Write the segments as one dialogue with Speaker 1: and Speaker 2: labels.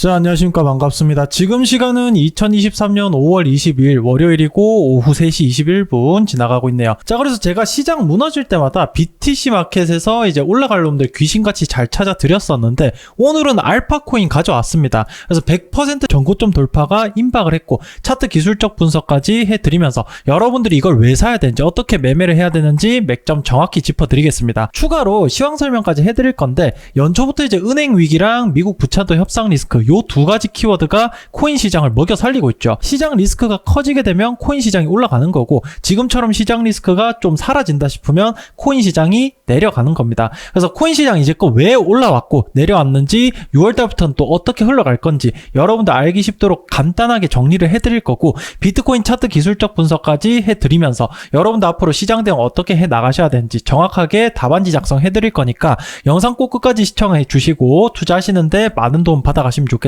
Speaker 1: 자, 안녕하십니까. 반갑습니다. 지금 시간은 2023년 5월 22일 월요일이고 오후 3시 21분 지나가고 있네요. 자, 그래서 제가 시장 무너질 때마다 BTC 마켓에서 이제 올라갈 놈들 귀신같이 잘 찾아 드렸었는데 오늘은 알파코인 가져왔습니다. 그래서 100% 전고점 돌파가 임박을 했고 차트 기술적 분석까지 해 드리면서 여러분들이 이걸 왜 사야 되는지 어떻게 매매를 해야 되는지 맥점 정확히 짚어 드리겠습니다. 추가로 시황 설명까지 해 드릴 건데 연초부터 이제 은행 위기랑 미국 부채도 협상 리스크 요 두 가지 키워드가 코인 시장을 먹여 살리고 있죠. 시장 리스크가 커지게 되면 코인 시장이 올라가는 거고 지금처럼 시장 리스크가 좀 사라진다 싶으면 코인 시장이 내려가는 겁니다. 그래서 코인 시장 이제껏 왜 올라왔고 내려왔는지 6월 달부터는 또 어떻게 흘러갈 건지 여러분들 알기 쉽도록 간단하게 정리를 해드릴 거고 비트코인 차트 기술적 분석까지 해드리면서 여러분들 앞으로 시장 대응 어떻게 해 나가셔야 되는지 정확하게 답안지 작성해드릴 거니까 영상 꼭 끝까지 시청해 주시고 투자하시는데 많은 도움 받아가시면 좋겠습니다.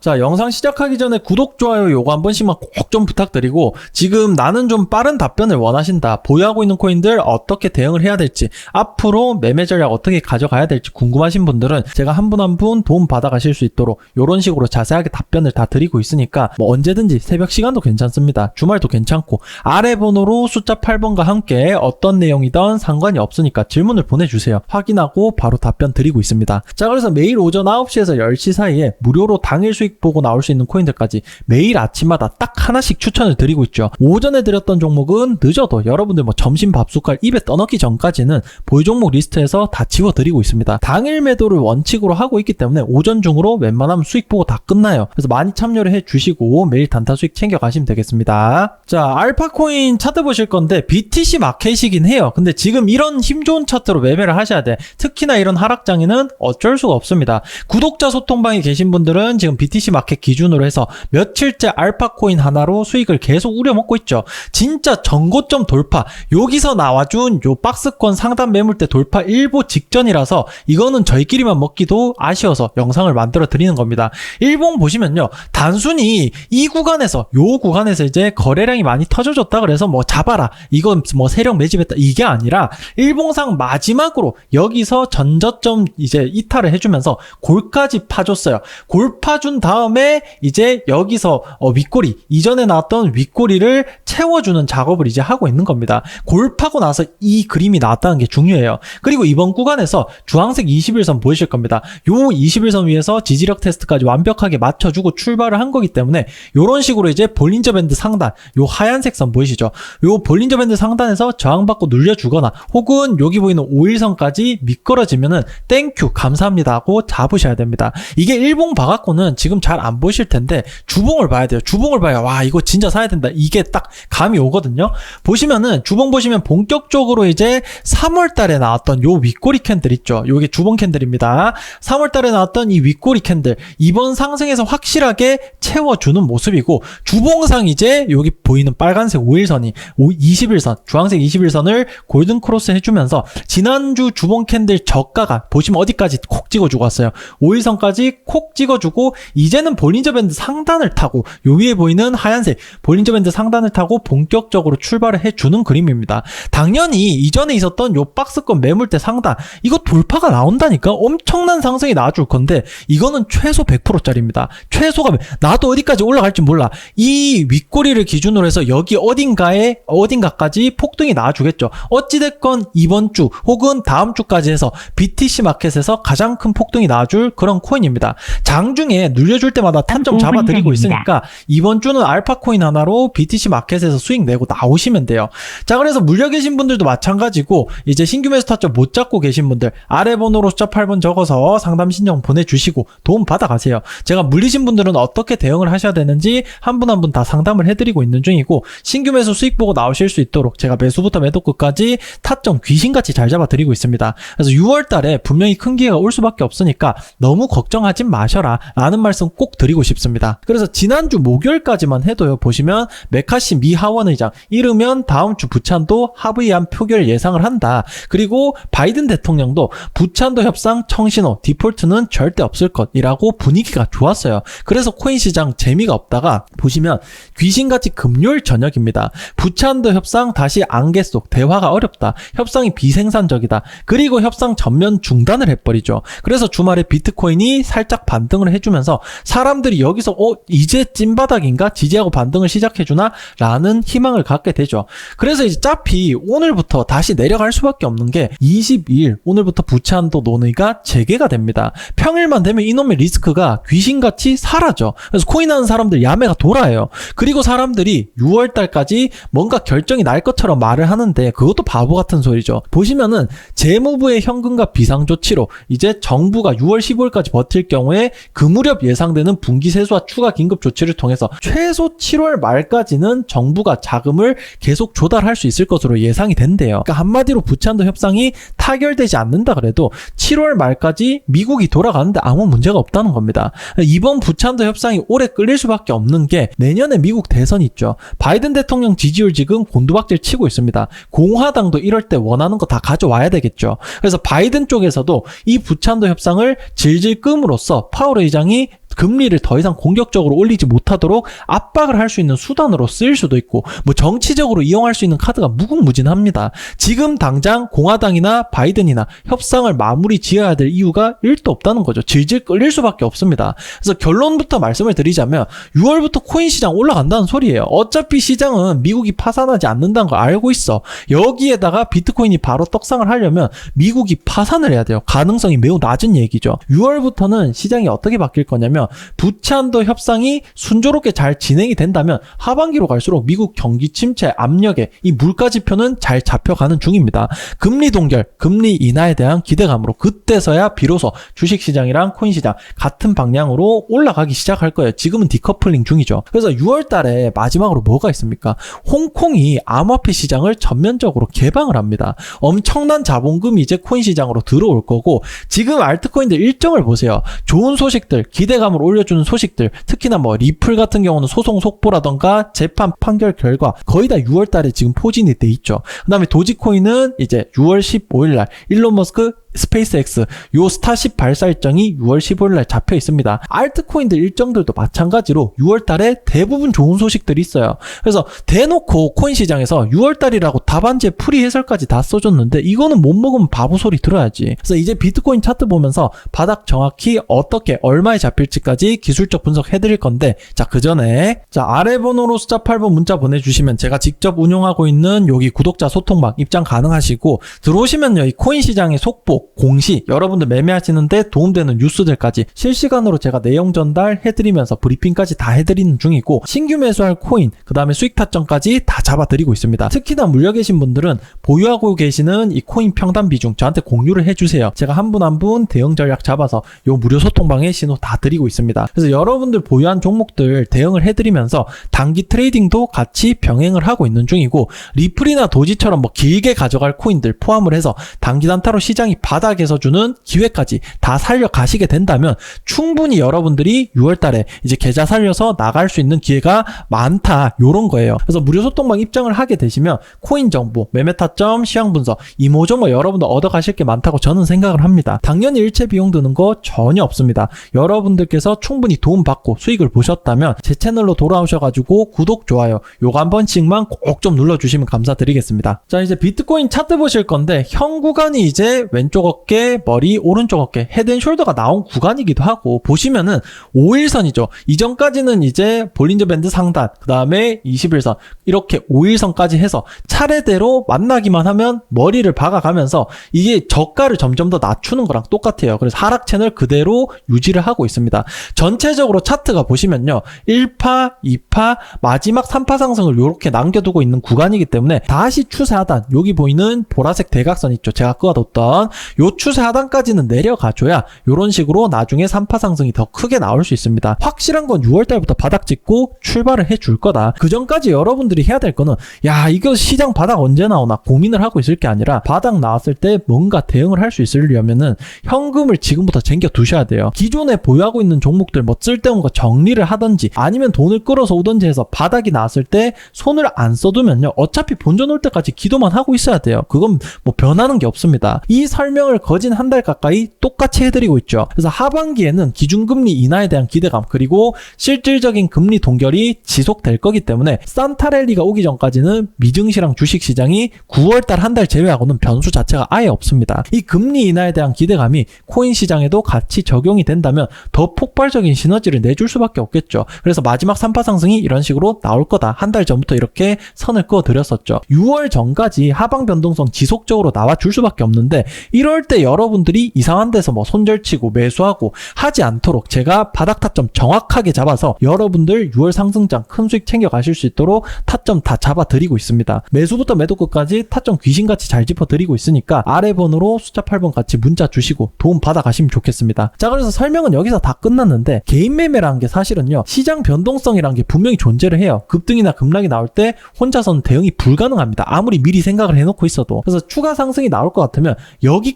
Speaker 1: 자 영상 시작하기 전에 구독 좋아요 요거 한 번씩만 꼭 좀 부탁드리고 지금 나는 좀 빠른 답변을 원하신다 보유하고 있는 코인들 어떻게 대응을 해야 될지 앞으로 매매 전략 어떻게 가져가야 될지 궁금하신 분들은 제가 한 분 한 분 도움 받아가실 수 있도록 이런 식으로 자세하게 답변을 다 드리고 있으니까 뭐 언제든지 새벽 시간도 괜찮습니다. 주말도 괜찮고 아래 번호로 숫자 8번과 함께 어떤 내용이든 상관이 없으니까 질문을 보내주세요. 확인하고 바로 답변 드리고 있습니다. 자 그래서 매일 오전 9시에서 10시 사이에 무료로 당일 수익 보고 나올 수 있는 코인들까지 매일 아침마다 딱 하나씩 추천을 드리고 있죠. 오전에 드렸던 종목은 늦어도 여러분들 뭐 점심 밥숟갈 입에 떠넣기 전까지는 보유 종목 리스트에서 다 지워 드리고 있습니다. 당일 매도를 원칙으로 하고 있기 때문에 오전 중으로 웬만하면 수익 보고 다 끝나요. 그래서 많이 참여를 해 주시고 매일 단타 수익 챙겨 가시면 되겠습니다. 자, 알파코인 차트 보실 건데 BTC 마켓이긴 해요. 근데 지금 이런 힘 좋은 차트로 매매를 하셔야 돼. 특히나 이런 하락장에는 어쩔 수가 없습니다. 구독자 소통방에 계신 분들은 지금 BTC 마켓 기준으로 해서 며칠째 알파 코인 하나로 수익을 계속 우려먹고 있죠. 진짜 전고점 돌파. 여기서 나와준 요 박스권 상단 매물대 돌파 일보 직전이라서 이거는 저희끼리만 먹기도 아쉬워서 영상을 만들어 드리는 겁니다. 일봉 보시면요. 단순히 이 구간에서 요 구간에서 이제 거래량이 많이 터져줬다 그래서 뭐 잡아라. 이건 뭐 세력 매집했다. 이게 아니라 일봉상 마지막으로 여기서 전저점 이제 이탈을 해주면서 골까지 파줬어요. 골파 준 다음에 이제 여기서 어, 윗꼬리 이전에 나왔던 윗꼬리를 채워주는 작업을 이제 하고 있는 겁니다. 골 파고 나서 이 그림이 나왔다는 게 중요해요. 그리고 이번 구간에서 주황색 21선 보이실 겁니다. 요 21선 위에서 지지력 테스트까지 완벽하게 맞춰주고 출발을 한 거기 때문에 요런 식으로 이제 볼린저 밴드 상단 요 하얀색 선 보이시죠? 요 볼린저 밴드 상단에서 저항받고 눌려주거나 혹은 여기 보이는 5일선까지 미끄러지면은 땡큐 감사합니다 하고 잡으셔야 됩니다. 이게 일봉 봐 갖고는 지금 잘 안 보실 텐데 주봉을 봐야 돼요. 주봉을 봐야 와 이거 진짜 사야 된다. 이게 딱 감이 오거든요. 보시면은 주봉 보시면 본격적으로 이제 3월 달에 나왔던 요 윗꼬리 캔들 있죠. 요게 주봉 캔들입니다. 3월 달에 나왔던 이 윗꼬리 캔들 이번 상승에서 확실하게 채워주는 모습이고 주봉상 이제 여기 보이는 빨간색 5일선이 21선 주황색 21선을 골든 크로스 해주면서 지난주 주봉 캔들 저가가 보시면 어디까지 콕 찍어주고 왔어요. 5일선까지 콕 찍어주고 이제는 볼린저 밴드 상단을 타고 요 위에 보이는 하얀색 볼린저 밴드 상단을 타고 본격적으로 출발을 해주는 그림입니다. 당연히 이전에 있었던 요 박스권 매물대 상단 이거 돌파가 나온다니까 엄청난 상승이 나와줄 건데 이거는 최소 100%짜리입니다. 최소가 나도 어디까지 올라갈지 몰라. 이 윗꼬리를 기준으로 해서 여기 어딘가에 어딘가까지 폭등이 나와주겠죠. 어찌됐건 이번 주 혹은 다음 주까지 해서 BTC 마켓에서 가장 큰 폭등이 나와줄 그런 코인입니다. 장 중에 눌려줄 때마다 탄점 잡아드리고 있으니까 이번 주는 알파코인 하나로 BTC 마켓에서 수익 내고 나오시면 돼요. 자 그래서 물려 계신 분들도 마찬가지고 이제 신규 매수 타점 못 잡고 계신 분들 아래 번호로 숫자 8번 적어서 상담 신청 보내주시고 도움 받아가세요. 제가 물리신 분들은 어떻게 대응을 하셔야 되는지 한 분 한 분 다 상담을 해드리고 있는 중이고 신규 매수 수익 보고 나오실 수 있도록 제가 매수부터 매도 끝까지 타점 귀신같이 잘 잡아드리고 있습니다. 그래서 6월 달에 분명히 큰 기회가 올 수밖에 없으니까 너무 걱정하지 마셔라 라는 말씀 꼭 드리고 싶습니다. 그래서 지난주 목요일까지만 해도요 보시면 메카시 미 하원 의장 이르면 다음 주 부찬도 합의안 표결 예상을 한다. 그리고 바이든 대통령도 부찬도 협상 청신호 디폴트는 절대 없을 것이라고 분위기가 좋았어요. 그래서 코인 시장 재미가 없다가 보시면 귀신같이 금요일 저녁입니다. 부찬도 협상 다시 안개 속 대화가 어렵다. 협상이 비생산적이다. 그리고 협상 전면 중단을 해버리죠. 그래서 주말에 비트코인이 살짝 반등을 해 주면서 사람들이 여기서 어 이제 찐바닥인가 지지하고 반등을 시작해주나 라는 희망을 갖게 되죠. 그래서 이제 짜피 오늘부터 다시 내려갈 수밖에 없는 게 22일 오늘부터 부채한도 논의가 재개가 됩니다. 평일만 되면 이놈의 리스크가 귀신같이 사라져. 그래서 코인하는 사람들 야매가 돌아요. 그리고 사람들이 6월 달까지 뭔가 결정이 날 것처럼 말을 하는데 그것도 바보 같은 소리죠. 보시면은 재무부의 현금과 비상 조치로 이제 정부가 6월 15일까지 버틸 경우에 그 무렵 예상되는 분기 세수와 추가 긴급 조치를 통해서 최소 7월 말까지는 정부가 자금을 계속 조달할 수 있을 것으로 예상이 된대요. 그러니까 한마디로 부채한도 협상이 타결되지 않는다 그래도 7월 말까지 미국이 돌아가는데 아무 문제가 없다는 겁니다. 이번 부채한도 협상이 오래 끌릴 수밖에 없는 게 내년에 미국 대선이 있죠. 바이든 대통령 지지율 지금 곤두박질 치고 있습니다. 공화당도 이럴 때 원하는 거 다 가져와야 되겠죠. 그래서 바이든 쪽에서도 이 부채한도 협상을 질질 끔으로써 파월 의장 이 금리를 더 이상 공격적으로 올리지 못하도록 압박을 할 수 있는 수단으로 쓰일 수도 있고 뭐 정치적으로 이용할 수 있는 카드가 무궁무진합니다. 지금 당장 공화당이나 바이든이나 협상을 마무리 지어야 될 이유가 1도 없다는 거죠. 질질 끌릴 수밖에 없습니다. 그래서 결론부터 말씀을 드리자면 6월부터 코인 시장 올라간다는 소리예요. 어차피 시장은 미국이 파산하지 않는다는 걸 알고 있어. 여기에다가 비트코인이 바로 떡상을 하려면 미국이 파산을 해야 돼요. 가능성이 매우 낮은 얘기죠. 6월부터는 시장이 어떻게 바뀔 거냐면 부채한도 협상이 순조롭게 잘 진행이 된다면 하반기로 갈수록 미국 경기 침체 압력에 이 물가 지표는 잘 잡혀가는 중입니다. 금리 동결, 금리 인하에 대한 기대감으로 그때서야 비로소 주식 시장이랑 코인 시장 같은 방향으로 올라가기 시작할 거예요. 지금은 디커플링 중이죠. 그래서 6월 달에 마지막으로 뭐가 있습니까? 홍콩이 암호화폐 시장을 전면적으로 개방을 합니다. 엄청난 자본금이 이제 코인 시장으로 들어올 거고 지금 알트코인들 일정을 보세요. 좋은 소식들, 기대감 을 올려주는 소식들, 특히나 뭐 리플 같은 경우는 소송 속보라던가 재판 판결 결과 거의 다 6월 달에 지금 포진이 돼 있죠. 그 다음에 도지코인은 이제 6월 15일 날 일론 머스크 스페이스X 요 스타쉽 발사 일정이 6월 15일 날 잡혀 있습니다. 알트코인들 일정들도 마찬가지로 6월 달에 대부분 좋은 소식들이 있어요. 그래서 대놓고 코인 시장에서 6월 달이라고 답안지에 풀이 해설까지 다 써줬는데 이거는 못 먹으면 바보 소리 들어야지. 그래서 이제 비트코인 차트 보면서 바닥 정확히 어떻게 얼마에 잡힐지까지 기술적 분석 해 드릴 건데 자 그 전에 자 아래 번호로 숫자 8번 문자 보내 주시면 제가 직접 운영하고 있는 여기 구독자 소통방 입장 가능하시고 들어오시면요 이 코인 시장의 속보 공시, 여러분들 매매하시는데 도움되는 뉴스들까지 실시간으로 제가 내용 전달 해드리면서 브리핑까지 다 해드리는 중이고 신규 매수할 코인, 그 다음에 수익 타점까지 다 잡아드리고 있습니다. 특히나 물려 계신 분들은 보유하고 계시는 이 코인 평단 비중 저한테 공유를 해주세요. 제가 한 분 한 분 대응 전략 잡아서 요 무료 소통방에 신호 다 드리고 있습니다. 그래서 여러분들 보유한 종목들 대응을 해드리면서 단기 트레이딩도 같이 병행을 하고 있는 중이고 리플이나 도지처럼 뭐 길게 가져갈 코인들 포함을 해서 단기 단타로 시장이 바닥에서 주는 기회까지 다 살려 가시게 된다면 충분히 여러분들이 6월 달에 이제 계좌 살려서 나갈 수 있는 기회가 많다. 요런 거예요. 그래서 무료 소통방 입장을 하게 되시면 코인 정보, 매매 타점, 시황 분석, 이모저모 여러분들 얻어 가실 게 많다고 저는 생각을 합니다. 당연히 일체 비용 드는 거 전혀 없습니다. 여러분들께서 충분히 도움 받고 수익을 보셨다면 제 채널로 돌아오셔 가지고 구독, 좋아요 요거 한 번씩만 꼭 좀 눌러 주시면 감사드리겠습니다. 자, 이제 비트코인 차트 보실 건데 현 구간이 이제 왼쪽 어깨, 머리, 오른쪽 어깨, 헤드앤숄더가 나온 구간이기도 하고 보시면은 5일선이죠. 이전까지는 이제 볼린저 밴드 상단, 그 다음에 21선 이렇게 5일선까지 해서 차례대로 만나기만 하면 머리를 박아가면서 이게 저가를 점점 더 낮추는 거랑 똑같아요. 그래서 하락 채널 그대로 유지를 하고 있습니다. 전체적으로 차트가 보시면요. 1파, 2파, 마지막 3파 상승을 이렇게 남겨두고 있는 구간이기 때문에 다시 추세 하단, 여기 보이는 보라색 대각선 있죠. 제가 그어뒀던 요 추세 하단까지는 내려가줘야 이런 식으로 나중에 3파 상승이 더 크게 나올 수 있습니다. 확실한 건 6월달부터 바닥 찍고 출발을 해줄 거다. 그 전까지 여러분들이 해야 될 거는 야 이거 시장 바닥 언제 나오나 고민을 하고 있을 게 아니라 바닥 나왔을 때 뭔가 대응을 할 수 있으려면은 현금을 지금부터 쟁겨 두셔야 돼요. 기존에 보유하고 있는 종목들 뭐 쓸데없는 거 정리를 하든지 아니면 돈을 끌어서 오든지 해서 바닥이 나왔을 때 손을 안 써두면요 어차피 본전 올 때까지 기도만 하고 있어야 돼요. 그건 뭐 변하는 게 없습니다. 이 설명 설명을 거진 한 달 가까이 똑같이 해드리고 있죠. 그래서 하반기에는 기준금리 인하에 대한 기대감 그리고 실질적인 금리 동결이 지속될 거기 때문에 산타랠리가 오기 전까지는 미증시랑 주식시장이 9월달 한 달 제외하고는 변수 자체가 아예 없습니다. 이 금리 인하에 대한 기대감이 코인 시장에도 같이 적용이 된다면 더 폭발적인 시너지를 내줄 수밖에 없겠죠. 그래서 마지막 3파 상승이 이런 식으로 나올 거다. 한 달 전부터 이렇게 선을 그어 드렸었죠. 6월 전까지 하방 변동성 지속적으로 나와 줄 수밖에 없는데 이럴 때 여러분들이 이상한 데서 뭐 손절치고 매수하고 하지 않도록 제가 바닥 타점 정확하게 잡아서 여러분들 6월 상승장 큰 수익 챙겨 가실 수 있도록 타점 다 잡아 드리고 있습니다. 매수부터 매도 끝까지 타점 귀신같이 잘 짚어 드리고 있으니까 아래 번호로 숫자 8번 같이 문자 주시고 도움 받아 가시면 좋겠습니다. 자 그래서 설명은 여기서 다 끝났는데 개인 매매라는 게 사실은요 시장 변동성이라는 게 분명히 존재를 해요. 급등이나 급락이 나올 때 혼자서는 대응이 불가능합니다. 아무리 미리 생각을 해놓고 있어도 그래서 추가 상승이 나올 것 같으면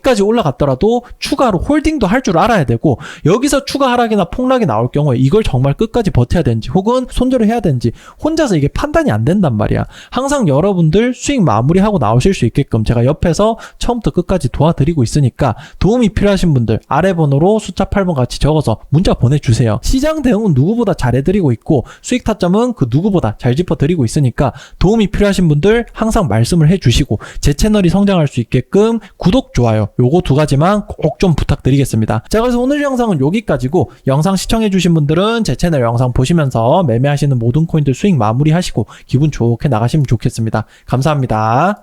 Speaker 1: 여기까지 올라갔더라도 추가로 홀딩도 할 줄 알아야 되고 여기서 추가 하락이나 폭락이 나올 경우에 이걸 정말 끝까지 버텨야 되는지 혹은 손절을 해야 되는지 혼자서 이게 판단이 안 된단 말이야. 항상 여러분들 수익 마무리하고 나오실 수 있게끔 제가 옆에서 처음부터 끝까지 도와드리고 있으니까 도움이 필요하신 분들 아래 번호로 숫자 8번 같이 적어서 문자 보내주세요. 시장 대응은 누구보다 잘해드리고 있고 수익 타점은 그 누구보다 잘 짚어드리고 있으니까 도움이 필요하신 분들 항상 말씀을 해주시고 제 채널이 성장할 수 있게끔 구독, 좋아요 요거 두 가지만 꼭 좀 부탁드리겠습니다. 자 그래서 오늘 영상은 여기까지고 영상 시청해주신 분들은 제 채널 영상 보시면서 매매하시는 모든 코인들 수익 마무리하시고 기분 좋게 나가시면 좋겠습니다. 감사합니다.